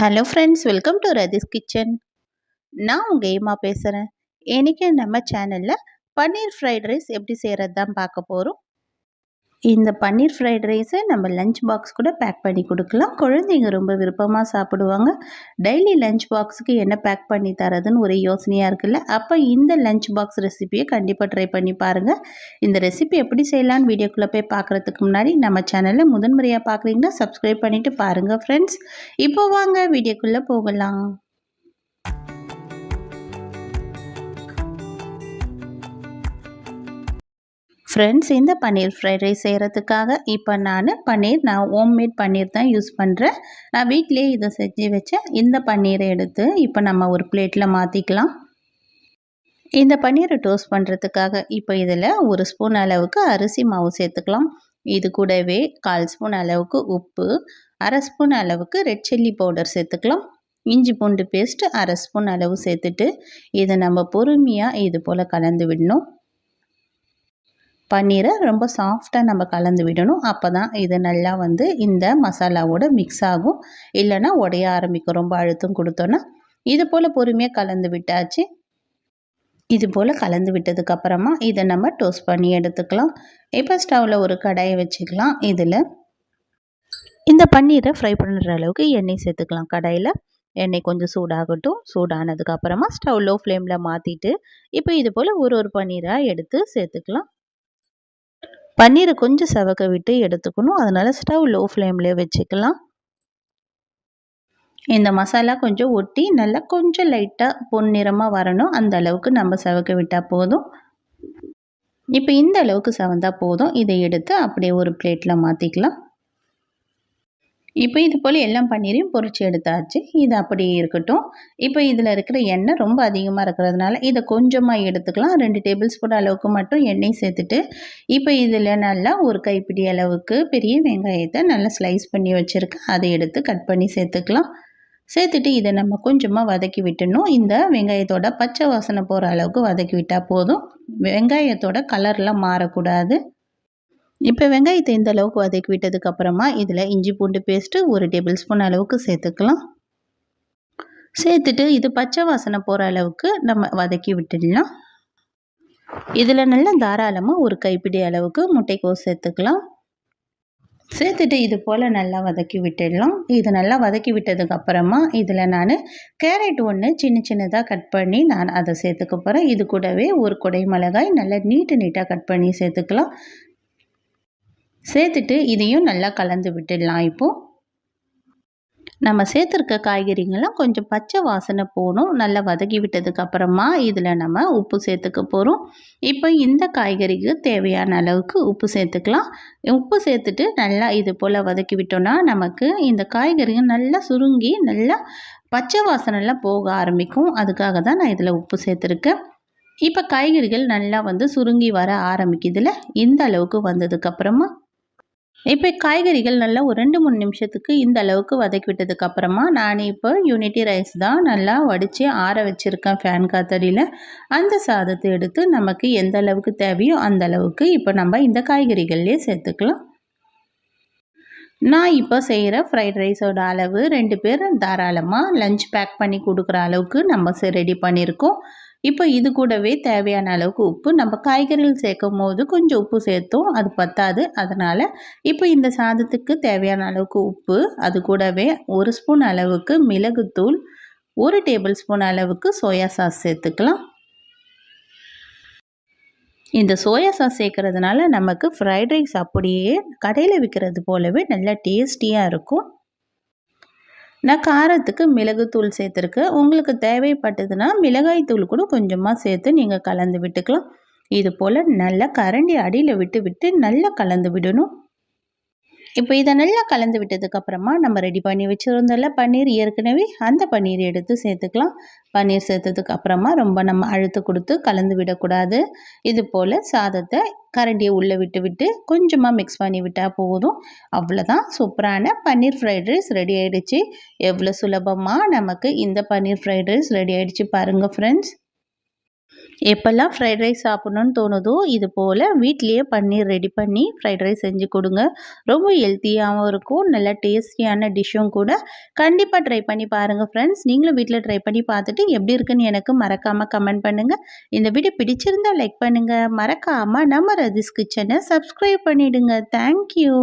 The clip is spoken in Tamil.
Hello friends welcome to Rathi's kitchen நான் உங்கள் ஏமா பேசுகிறேன் இன்றைக்கி நம்ம சேனலில் பன்னீர் ஃப்ரைட் ரைஸ் எப்படி செய்கிறது தான் பார்க்க போகிறோம் இந்த பன்னீர் ஃப்ரைட் ரைஸை நம்ம லஞ்ச் பாக்ஸ் கூட பேக் பண்ணி கொடுக்கலாம். குழந்தைங்க ரொம்ப விருப்பமாக சாப்பிடுவாங்க. டெய்லி லஞ்ச் பாக்ஸுக்கு என்ன பேக் பண்ணி தரதுன்னு ஒரு யோசனையாக இருக்குல்ல? அப்போ இந்த லஞ்ச் பாக்ஸ் ரெசிபியை கண்டிப்பாக ட்ரை பண்ணி பாருங்கள் இந்த ரெசிபி எப்படி செய்யலான்னு வீடியோக்குள்ளே போய் பார்க்குறதுக்கு முன்னாடி நம்ம சேனலில் முதன்முறையாக பார்க்குறீங்கன்னா சப்ஸ்கிரைப் பண்ணிவிட்டு பாருங்கள் ஃப்ரெண்ட்ஸ் இப்போ வாங்க வீடியோக்குள்ளே போகலாம். ஃப்ரெண்ட்ஸ் இந்த பன்னீர் ஃப்ரைட் ரைஸ் செய்கிறதுக்காக இப்போ நான் பன்னீர் நான் ஹோம்மேட் பன்னீர் தான் யூஸ் பண்ணுறேன் நான் வீட்லேயே இதை செஞ்சு வச்சேன். இந்த பன்னீரை எடுத்து இப்போ நம்ம ஒரு பிளேட்டில் மாற்றிக்கலாம் இந்த பன்னீரை டோஸ்ட் பண்ணுறதுக்காக இப்போ இதில் ஒரு ஸ்பூன் அளவுக்கு அரிசி மாவு சேர்த்துக்கலாம். இது கூடவே கால் ஸ்பூன் அளவுக்கு உப்பு அரை ஸ்பூன் அளவுக்கு ரெட் சில்லி பவுடர் சேர்த்துக்கலாம். இஞ்சி பூண்டு பேஸ்ட்டு அரை ஸ்பூன் அளவு சேர்த்துட்டு இதை நம்ம பொறுமையாக இது போல் கலந்து விடணும். பன்னீரை ரொம்ப சாஃப்டாக நம்ம கலந்து விடணும். அப்போ தான் இது நல்லா வந்து இந்த மசாலாவோட மிக்ஸ் ஆகும். இல்லைன்னா உடைய ஆரம்பிக்கும். ரொம்ப அழுத்தம் கொடுத்தோன்னா இது போல் பொறுமையாக கலந்து விட்டாச்சு. இது போல் கலந்து விட்டதுக்கப்புறமா இதை நம்ம டோஸ்ட் பண்ணி எடுத்துக்கலாம். இப்போ ஸ்டவ்வில் ஒரு கடாயை வச்சுக்கலாம். இதில் இந்த பன்னீரை ஃப்ரை பண்ணுற அளவுக்கு எண்ணெய் சேர்த்துக்கலாம். கடாயில் எண்ணெய் கொஞ்சம் சூடாகட்டும். சூடானதுக்கப்புறமா ஸ்டவ் லோ ஃப்ளேமில் மாற்றிட்டு இப்போ இது போல் ஒரு ஒரு பன்னீராக எடுத்து சேர்த்துக்கலாம். பன்னீரை கொஞ்சம் செவக்க விட்டு எடுத்துக்கணும். அதனால் ஸ்டவ் லோ ஃப்ளேம்லேயே வச்சுக்கலாம். இந்த மசாலா கொஞ்சம் ஒட்டி நல்லா கொஞ்சம் லைட்டாக பொன்னிறமாக வரணும். அந்த அளவுக்கு நம்ம செவக்க விட்டால் போதும். இப்போ இந்த அளவுக்கு செவந்தால் போதும். இதை எடுத்து அப்படியே ஒரு பிளேட்டில் மாற்றிக்கலாம் இப்போ இது போல் எல்லாம் பன்னீரையும் பொறிச்சு எடுத்தாச்சு. இது அப்படியே இருக்கட்டும். இப்போ இதில் இருக்கிற எண்ணெய் ரொம்ப அதிகமாக இருக்கிறதுனால இதை கொஞ்சமாக எடுத்துக்கலாம். ரெண்டு டேபிள் ஸ்பூன் அளவுக்கு மட்டும் எண்ணெய் சேர்த்துட்டு இப்போ இதில் நல்லா ஒரு கைப்பிடி அளவுக்கு பெரிய வெங்காயத்தை நல்லா ஸ்லைஸ் பண்ணி வச்சுருக்கேன் அதை எடுத்து கட் பண்ணி சேர்த்துக்கலாம். சேர்த்துட்டு இதை நம்ம கொஞ்சமாக வதக்கி விட்டுணும் இந்த வெங்காயத்தோட பச்சை வாசனை போகிற அளவுக்கு வதக்கி விட்டால் போதும். வெங்காயத்தோட கலர்லாம் மாறக்கூடாது. இப்போ வெங்காயத்தை இந்த அளவுக்கு வதக்கி விட்டதுக்கப்புறமா இதில் இஞ்சி பூண்டு பேஸ்ட்டு ஒரு டேபிள் ஸ்பூன் அளவுக்கு சேர்த்துக்கலாம். சேர்த்துட்டு இது பச்சை வாசனை போகிற அளவுக்கு நம்ம வதக்கி விட்டுடலாம். இதில் நல்லா தாராளமாக ஒரு கைப்பிடி அளவுக்கு முட்டைக்கோஸ் சேர்த்துக்கலாம். சேர்த்துட்டு இது போல் நல்லா வதக்கி விட்டுடலாம். இது நல்லா வதக்கி விட்டதுக்கப்புறமா இதில் நான் கேரட் ஒன்று சின்ன சின்னதாக கட் பண்ணி நான் அதை சேர்த்துக்க போகிறேன் இது கூடவே ஒரு குடை மிளகாய் நல்லா நீட்டு நீட்டாக கட் பண்ணி சேர்த்துக்கலாம். சேர்த்துட்டு இதையும் நல்லா கலந்து விட்டுடலாம் இப்போது நம்ம சேர்த்துருக்க காய்கறிங்கெல்லாம் கொஞ்சம் பச்சை வாசனை போகணும். நல்லா வதக்கி விட்டதுக்கப்புறமா இதில் நம்ம உப்பு சேர்த்துக்க போகிறோம் இப்போ இந்த காய்கறிக்கு தேவையான அளவுக்கு உப்பு சேர்த்துக்கலாம். உப்பு சேர்த்துட்டு நல்லா இது போல் வதக்கி விட்டோன்னா நமக்கு இந்த காய்கறிகள் நல்லா சுருங்கி நல்லா பச்சை வாசனைலாம் போக ஆரம்பிக்கும். அதுக்காக தான் நான் இதில் உப்பு சேர்த்துருக்கேன். இப்போ காய்கறிகள் நல்லா வந்து சுருங்கி வர ஆரம்பிக்குதுல. இந்த அளவுக்கு வந்ததுக்கப்புறமா இப்போ காய்கறிகள் நல்லா ஒரு ரெண்டு மூணு நிமிஷத்துக்கு இந்த அளவுக்கு வதக்கி விட்டதுக்கு அப்புறமா நான் இப்போ யூனிட்டி ரைஸ் தான் நல்லா வடித்து ஆற வச்சுருக்கேன் ஃபேன் காத்தடியில். அந்த சாதத்தை எடுத்து நமக்கு எந்த அளவுக்கு தேவையோ அந்த அளவுக்கு இப்போ நம்ம இந்த காய்கறிகள்லேயே சேர்த்துக்கலாம். நான் இப்போ செய்கிற ஃப்ரைட் ரைஸோட அளவு ரெண்டு பேர் தாராளமாக லஞ்ச் பேக் பண்ணி கொடுக்குற அளவுக்கு நம்ம ரெடி பண்ணியிருக்கோம். இப்போ இது கூடவே தேவையான அளவுக்கு உப்பு நம்ம காய்கறிகள் சேர்க்கும் போது கொஞ்சம் உப்பு சேர்த்தோம் அது பத்தாது. அதனால் இப்போ இந்த சாதத்துக்கு தேவையான அளவுக்கு உப்பு அது கூடவே ஒரு ஸ்பூன் அளவுக்கு மிளகுத்தூள் ஒரு டேபிள் ஸ்பூன் அளவுக்கு சோயா சாஸ் சேர்த்துக்கலாம். இந்த சோயா சாஸ் சேர்க்கறதுனால நமக்கு ஃப்ரைட் ரைஸ் அப்படியே கடையில் விற்கிறது போலவே நல்லா டேஸ்டியாக இருக்கும். நான் காரத்துக்கு மிளகுத்தூள் சேர்த்துருக்கேன் உங்களுக்கு தேவைப்பட்டதுன்னா மிளகாய் தூள் கூட கொஞ்சமாக சேர்த்து நீங்கள் கலந்து விட்டுக்கலாம். இது போல் நல்லா கரண்டி அடியில் விட்டு விட்டு நல்லா கலந்து விடணும். இப்போ இதை நல்லா கலந்து விட்டதுக்கப்புறமா நம்ம ரெடி பண்ணி வச்சுருந்தோம்ல பன்னீர். ஏற்கனவே அந்த பன்னீர் எடுத்து சேர்த்துக்கலாம். பன்னீர் சேர்த்ததுக்கு அப்புறமா ரொம்ப நம்ம அழுத்து கொடுத்து கலந்து விடக்கூடாது. இது போல் சாதத்தை கரண்டியை உள்ளே விட்டு விட்டு கொஞ்சமாக மிக்ஸ் பண்ணி விட்டால் போதும். அவ்வளோதான் சூப்பரான பன்னீர் ஃப்ரைட் ரைஸ் ரெடி ஆகிடுச்சு எவ்வளோ சுலபமாக நமக்கு இந்த பன்னீர் ஃப்ரைட் ரைஸ் ரெடி ஆகிடுச்சு பாருங்கள் ஃப்ரெண்ட்ஸ் எப்போல்லாம் ஃப்ரைட் ரைஸ் சாப்பிட்ணுன்னு தோணுதோ இது போல் வீட்லேயே பன்னீர் ரெடி பண்ணி ஃப்ரைட் ரைஸ் செஞ்சு கொடுங்க. ரொம்ப ஹெல்த்தியாகவும் இருக்கும். நல்ல டேஸ்டியான டிஷ்ஷும் கூட கண்டிப்பாக ட்ரை பண்ணி பாருங்கள் ஃப்ரெண்ட்ஸ் நீங்களும் வீட்டில் ட்ரை பண்ணி பார்த்துட்டு எப்படி இருக்குன்னு எனக்கு மறக்காமல் கமெண்ட் பண்ணுங்கள் இந்த வீடியோ பிடிச்சிருந்தால் லைக் பண்ணுங்கள் மறக்காமல் நம்ம ரதிஸ் கிச்சனை சப்ஸ்கிரைப் பண்ணிவிடுங்க தேங்க்யூ